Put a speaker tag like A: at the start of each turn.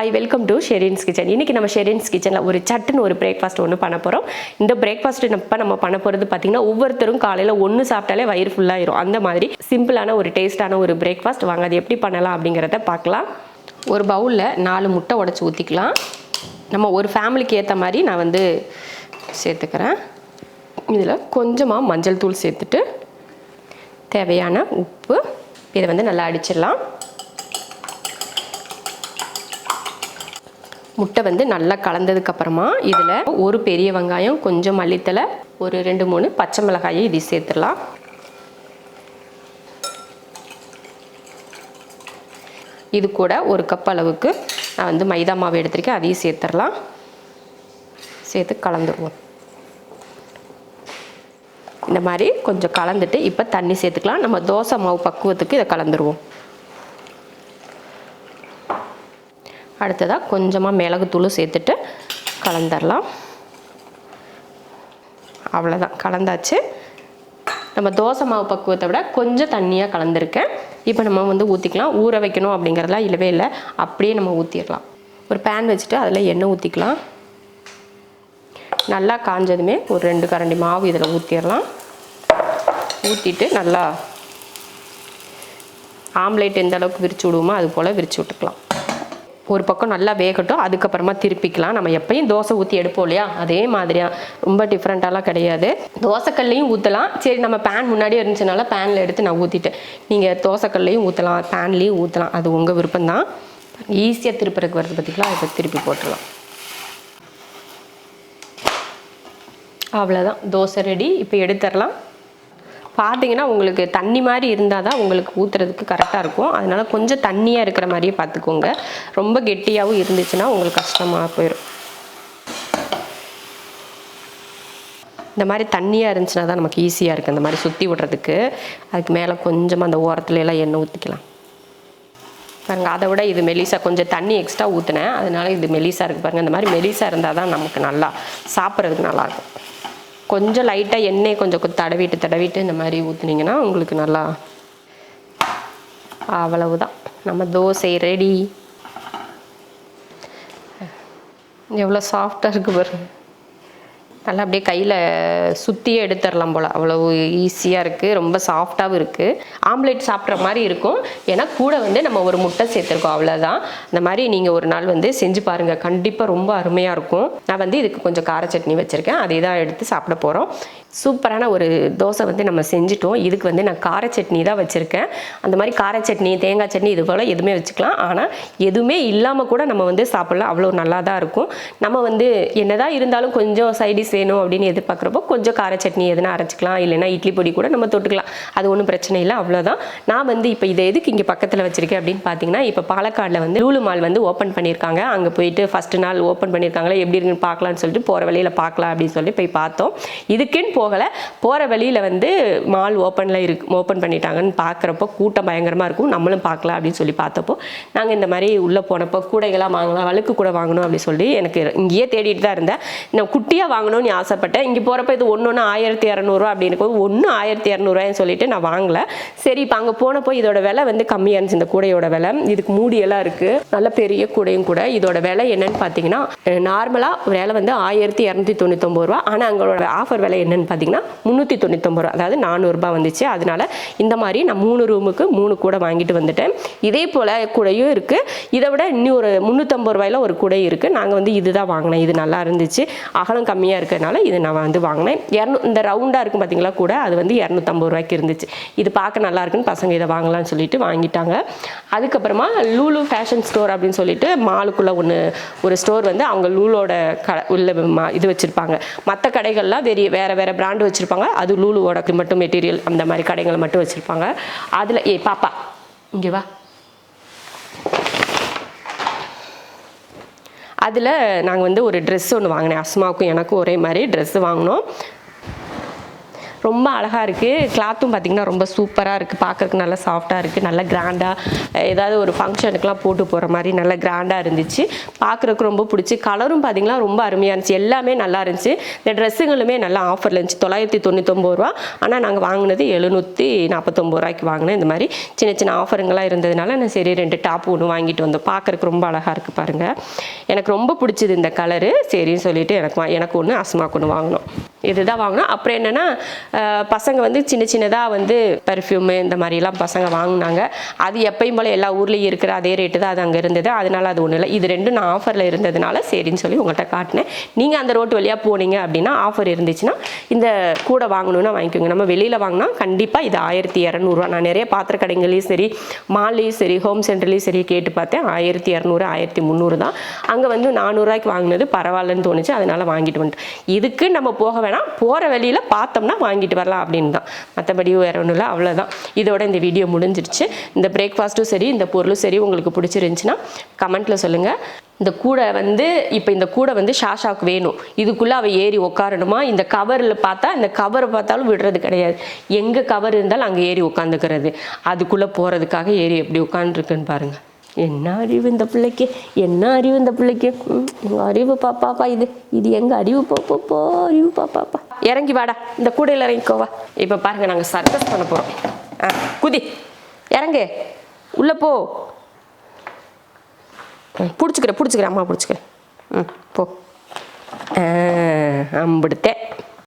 A: Hi welcome to Sherin's kitchen இன்றைக்கி நம்ம ஷெரின்ஸ் கிச்சனில் ஒரு சட்டுன்னு ஒரு பிரேக்ஃபாஸ்ட் ஒன்று பண்ண போகிறோம் இந்த பிரேக்ஃபாஸ்ட் இப்போ நம்ம பண்ண போகிறது பார்த்திங்கன்னா ஒவ்வொருத்தரும் காலையில் ஒன்று சாப்பிட்டாலே வயிறு ஃபுல்லாகிடும் அந்த மாதிரி சிம்பிளான ஒரு டேஸ்ட்டான ஒரு பிரேக்ஃபாஸ்ட் வாங்க அது எப்படி பண்ணலாம் அப்படிங்கிறத பார்க்கலாம். ஒரு பவுலில் நாலு முட்டை உடச்சி ஊற்றிக்கலாம் நம்ம ஒரு ஃபேமிலிக்கு ஏற்ற மாதிரி நான் வந்து சேர்த்துக்கிறேன். இதில் கொஞ்சமாக மஞ்சள் தூள் சேர்த்துட்டு தேவையான உப்பு. இதை வந்து நல்லா அடிச்சிடலாம். முட்டை வந்து நல்லா கலந்ததுக்கு அப்புறமா இதில் ஒரு பெரிய வெங்காயம் கொஞ்சம் மல்லித்தலை ஒரு ரெண்டு மூணு பச்சை மிளகாயை இது சேர்த்துடலாம். இது கூட ஒரு கப் அளவுக்கு நான் வந்து மைதா மாவு எடுத்திருக்கேன் அதையும் சேர்த்துடலாம். சேர்த்து கலந்துருவோம். இந்த மாதிரி கொஞ்சம் கலந்துட்டு இப்போ தண்ணி சேர்த்துக்கலாம். நம்ம தோசை மாவு பக்குவத்துக்கு இதை கலந்துருவோம். அடுத்ததாக கொஞ்சமாக மிளகுத்தூள் சேர்த்துட்டு கலந்துடலாம் அவ்வளோதான் கலந்தாச்சு. நம்ம தோசை மாவு பக்குவத்தை விட கொஞ்சம் தண்ணியாக கலந்துருக்கேன். இப்போ நம்ம வந்து ஊற்றிக்கலாம் ஊற வைக்கணும் அப்படிங்கிறதுலாம் இல்லவே இல்லை. அப்படியே நம்ம ஊற்றிடலாம் ஒரு பேன் வச்சுட்டு அதில் எண்ணெய் ஊற்றிக்கலாம் நல்லா காஞ்சதுமே ஒரு ரெண்டு கரண்டி மாவு இதில் ஊற்றிடலாம் ஊற்றிட்டு நல்லா ஆம்லேட் எந்த அளவுக்கு விரிச்சு விடுவோமோ அது போல் விரிச்சு விட்டுக்கலாம். ஒரு பக்கம் நல்லா வேகட்டும் அதுக்கப்புறமா திருப்பிக்கலாம். நம்ம எப்பயும் தோசை ஊற்றி எடுப்போம் இல்லையா? அதே மாதிரியா. ரொம்ப டிஃப்ரெண்ட்டாலாம் கிடையாது. தோசைக்கல்லையும் ஊற்றலாம் சரி நம்ம பேன் முன்னாடியே இருந்துச்சுனால பேனில் எடுத்து நான் ஊற்றிட்டேன் நீங்கள் தோசைக்கல்லையும் ஊற்றலாம் பேன்லேயும் ஊற்றலாம் அது உங்கள் விருப்பம்தான். ஈஸியாக திருப்புறதுக்கு வருது பார்த்திங்களா அதை திருப்பி போட்டுடலாம். அவ்வளோதான் தோசை ரெடி இப்போ எடுத்துடலாம். பார்த்தீங்கன்னா உங்களுக்கு தண்ணி மாதிரி இருந்தால் தான் உங்களுக்கு ஊற்றுறதுக்கு கரெக்டாக இருக்கும். அதனால் கொஞ்சம் தண்ணியாக இருக்கிற மாதிரியே பார்த்துக்கோங்க. ரொம்ப கெட்டியாகவும் இருந்துச்சுன்னா உங்களுக்கு கஷ்டமாக போயிடும் இந்த மாதிரி தண்ணியாக இருந்துச்சுன்னா தான் நமக்கு ஈஸியாக இருக்குது இந்த மாதிரி சுற்றி விடுறதுக்கு. அதுக்கு மேலே கொஞ்சமாக அந்த ஓரத்துல எல்லாம் எண்ணெய் ஊற்றிக்கலாம் பாருங்க அதை விட இது மெலிசா கொஞ்சம் தண்ணி எக்ஸ்ட்ரா ஊற்றினேன் அதனால இது மெலிசா இருக்குது பாருங்கள் இந்த மாதிரி மெலிசா இருந்தால் தான் நமக்கு நல்லா சாப்பிட்றதுக்கு நல்லாயிருக்கும் கொஞ்சம் லைட்டாக எண்ணெய் கொஞ்சம் தடவிட்டு தடவிட்டு இந்த மாதிரி ஊற்றுனீங்கன்னா உங்களுக்கு நல்லா அவ்வளவுதான். நம்ம தோசை ரெடி எவ்வளோ சாஃப்டாக இருக்குது பாருங்கள் நல்லா அப்படியே கையில் சுற்றியே எடுத்துடலாம் போல். அவ்வளவு ஈஸியாக இருக்குது ரொம்ப சாஃப்டாகவும் இருக்குது ஆம்லேட் சாப்பிட்ற மாதிரி இருக்கும். ஏன்னா கூட வந்து நம்ம ஒரு முட்டை சேர்த்துருக்கோம். அவ்வளோதான் இந்த மாதிரி நீங்கள் ஒரு நாள் வந்து செஞ்சு பாருங்கள் கண்டிப்பாக ரொம்ப அருமையாக இருக்கும். நான் வந்து இதுக்கு கொஞ்சம் கார சட்னி வச்சுருக்கேன். அதை தான் எடுத்து சாப்பிட போகிறோம் சூப்பரான ஒரு தோசை வந்து நம்ம செஞ்சுட்டோம். இதுக்கு வந்து நான் கார சட்னி தான் வச்சுருக்கேன். அந்த மாதிரி கார சட்னி தேங்காய் சட்னி இது போல் எதுவுமே வச்சுக்கலாம். ஆனால் எதுவுமே இல்லாமல் கூட நம்ம வந்து சாப்பிட்லாம். அவ்வளோ நல்லா தான் இருக்கும். நம்ம வந்து என்னதான் இருந்தாலும் கொஞ்சம் சைடிஸ் வேணும் அப்படின்னு எதிர்பார்க்குறப்போ கொஞ்சம் கார சட்னி எதுனா அரைச்சிக்கலாம் இல்லைன்னா இட்லி பொடி கூட நம்ம தொட்டுக்கலாம். அது ஒன்றும் பிரச்சனை இல்லை அவ்வளோதான் நான் வந்து இப்போ இதை எதுக்கு இங்கே பக்கத்தில் வச்சுருக்கேன் அப்படின்னு பார்த்தீங்கன்னா இப்போ பாலக்காடில் வந்து லூலு மால் வந்து ஓப்பன் பண்ணியிருக்காங்க. அங்கே போயிட்டு ஃபஸ்ட்டு நாள் ஓப்பன் பண்ணியிருக்காங்களே எப்படி இருக்குன்னு பார்க்கலான்னு சொல்லிட்டு போகிற வழியில் பார்க்கலாம் அப்படின்னு சொல்லி போய் பார்த்தோம். இதுக்குன்னு போகலை. போகிற வழியில் வந்து மால் ஓப்பனில் இருக்கு ஓப்பன் பண்ணிட்டாங்கன்னு பார்க்குறப்போ கூட்டம் பயங்கரமாக இருக்கும். நம்மளும் பார்க்கலாம் அப்படின்னு சொல்லி பார்த்தப்போ நாங்கள் இந்த மாதிரி உள்ளே போனப்போ கூடைகளாக வாங்கலாம் வழுக்கு கூட வாங்கணும் அப்படின்னு சொல்லி எனக்கு இங்கேயே தேடிட்டு தான் இருந்தேன். நான் குட்டியாக வாங்கணும்னு ஆசைப்பட்டேன் இங்கே போகிறப்ப இது ஒன்று ஒன்று ஆயிரத்தி இரநூறுவா அப்படின்னு போது ஒன்று ஆயிரத்தி இரநூறுவான்னு சொல்லிட்டு நான் வாங்கலை. சரி இப்போ அங்கே போனப்போ இதோட விலை வந்து கம்மியாக இருந்துச்சு. இந்த கூடையோட விலை. இதுக்கு மூடியெல்லாம் இருக்குது நல்ல பெரிய கூடையும் கூட. இதோட விலை என்னன்னு பார்த்தீங்கன்னா நார்மலாக விலை வந்து ஆயிரத்தி இரநூத்தி தொண்ணூத்தொம்பது ரூபா. ஆனால் அங்களோட ஆஃபர் விலை என்னன்னு பார்த்தீங்கன்னா முந்நூற்றி தொண்ணூத்தொம்பது ரூபா. அதாவது நானூறுரூபா வந்துச்சு. அதனால இந்த மாதிரி நான் மூணு ரூமுக்கு மூணு கூடை வாங்கிட்டு வந்துட்டேன். இதே போல் கூடையும் இருக்குது இதை விட இன்னும் ஒரு முந்நூற்றம்பது ரூபாயில ஒரு கூடை இருக்குது நாங்கள் வந்து இதுதான் வாங்கினேன் இது நல்லா இருந்துச்சு. அகலம் கம்மியாக இருக்குது இருக்கிறதுனால இது நான் வந்து வாங்கினேன். இரநூ இந்த ரவுண்டாக இருக்கும் பார்த்தீங்களா கூட அது வந்து இரநூத்தம்பது ரூபாய்க்கு இருந்துச்சு. இது பார்க்க நல்லா இருக்குன்னு பசங்க இதை வாங்கலாம்னு சொல்லிட்டு வாங்கிட்டாங்க. அதுக்கப்புறமா லூலு ஃபேஷன் ஸ்டோர் அப்படின்னு சொல்லிட்டு மாலுக்குள்ளே ஒன்று ஒரு ஸ்டோர் வந்து அவங்க லூலோட க உள்ள மா இது வச்சுருப்பாங்க. மற்ற கடைகள்லாம் வெறிய வேறு வேறு பிராண்டு வச்சுருப்பாங்க. அது லூலுவோட மட்டும் மெட்டீரியல் அந்த மாதிரி கடைகள் மட்டும் வச்சுருப்பாங்க. அதில் ஏ பாப்பா இங்கே வா. அதில் நாங்கள் வந்து ஒரு ட்ரெஸ் ஒன்று வாங்கினேன். அஸ்மாவுக்கும் எனக்கும் ஒரே மாதிரி ட்ரெஸ்ஸு வாங்கினோம். ரொம்ப அழகாக இருக்குது கிளாத்தும் பார்த்திங்கன்னா ரொம்ப சூப்பராக இருக்குது பார்க்குறதுக்கு நல்லா சாஃப்டாக இருக்குது நல்லா கிராண்டாக ஏதாவது ஒரு ஃபங்க்ஷனுக்குலாம் போட்டு போகிற மாதிரி நல்லா கிராண்டாக இருந்துச்சு. பார்க்குறதுக்கு ரொம்ப பிடிச்சி. கலரும் பார்த்திங்கன்னா ரொம்ப அருமையாக இருந்துச்சு. எல்லாமே நல்லா இருந்துச்சு. இந்த ட்ரெஸ்ஸுங்களுமே நல்லா ஆஃபரில் இருந்துச்சு. தொள்ளாயிரத்தி தொண்ணூத்தொம்பது ரூபா. ஆனால் நாங்கள் வாங்கினது எழுநூற்றி நாற்பத்தொம்பது ரூபாய்க்கு வாங்கினேன். இந்த மாதிரி சின்ன சின்ன ஆஃபருங்களாக இருந்ததுனால நான் சரி ரெண்டு டாப் ஒன்று வாங்கிட்டு வந்தோம். பார்க்குறதுக்கு ரொம்ப அழகாக இருக்குது பாருங்கள் எனக்கு ரொம்ப பிடிச்சது இந்த கலரு சரின்னு சொல்லிட்டு எனக்கு வா- எனக்கு ஒன்று அஸ்மாக்கு ஒன்று வாங்கினோம். இதுதான் வாங்கினோம் அப்புறம் என்னென்னா பசங்க வந்து சின்ன சின்னதாக வந்து பெர்ஃப்யூமு இந்த மாதிரிலாம் பசங்க வாங்கினாங்க. அது எப்பயும் போல் எல்லா ஊர்லேயும் இருக்கிற அதே ரேட்டு தான் அது அங்கே இருந்தது. அதனால அது ஒன்றும் இல்லை. இது ரெண்டும் நான் ஆஃபரில் இருந்ததுனால சரின்னு சொல்லி உங்கள்கிட்ட காட்டினேன். நீங்கள் அந்த ரோட்டு வழியாக போனீங்க அப்படின்னா ஆஃபர் இருந்துச்சுன்னா இந்த கூட வாங்கணும்னா வாங்கிக்கோங்க. நம்ம வெளியில் வாங்கினா கண்டிப்பாக இது ஆயிரத்தி இரநூறுவா. நான் நிறைய பாத்திர கடைங்களையும் சரி மால்லையும் சரி ஹோம் சென்டர்லேயும் சரி கேட்டு பார்த்தேன். ஆயிரத்தி இரநூறு ஆயிரத்தி முந்நூறு தான். அங்கே வந்து நானூறுரூவாய்க்கு வாங்கினது பரவாயில்லன்னு தோணுச்சு. அதனால் வாங்கிட்டு வந்துட்டேன். இதுக்கு நம்ம போக வேணால் போகிற வழியில் பார்த்தோம்னா வாங்கிட்டு வரலாம் அப்படின்னு தான் மற்றபடி வேற ஒன்றும் இல்லை அவ்வளோதான் இதோட இந்த வீடியோ முடிஞ்சிருச்சு. இந்த பிரேக்ஃபாஸ்ட்டும் சரி இந்த பொருளும் சரி உங்களுக்கு பிடிச்சிருந்துச்சின்னா கமெண்ட்டில் சொல்லுங்கள் இந்த கூடை வந்து இப்போ இந்த கூடை வந்து ஷாஷாவுக்கு வேணும். இதுக்குள்ளே அவள் ஏறி உட்காரணுமா இந்த கவரில் பார்த்தா இந்த கவரை பார்த்தாலும் விடுறது கிடையாது. எங்கே கவர் இருந்தாலும் அங்கே ஏறி உட்காந்துக்கிறது அதுக்குள்ளே போகிறதுக்காக ஏறி எப்படி உட்காந்துருக்குன்னு பாருங்கள் என்ன அறிவு இந்த பிள்ளைக்கு? என்ன அறிவு இந்த பிள்ளைக்கு? ம், அறிவு பாப்பாப்பா இது. இது எங்கள் அறிவு? போ போ, அறிவு பாப்பாப்பா இறங்கி வாடா. இந்த கூடையில் இறங்கிக்கோவா இப்போ பாருங்க நாங்கள் சர்க்கஸ் பண்ண போகிறோம் ஆ குதி. இறங்கு. உள்ளே போ. பிடிச்சிக்கிறேன் பிடிச்சிக்கிறேன் அம்மா பிடிச்சிக்கிறேன் ம் போ. ஆ, அம்பிடுத்தேன்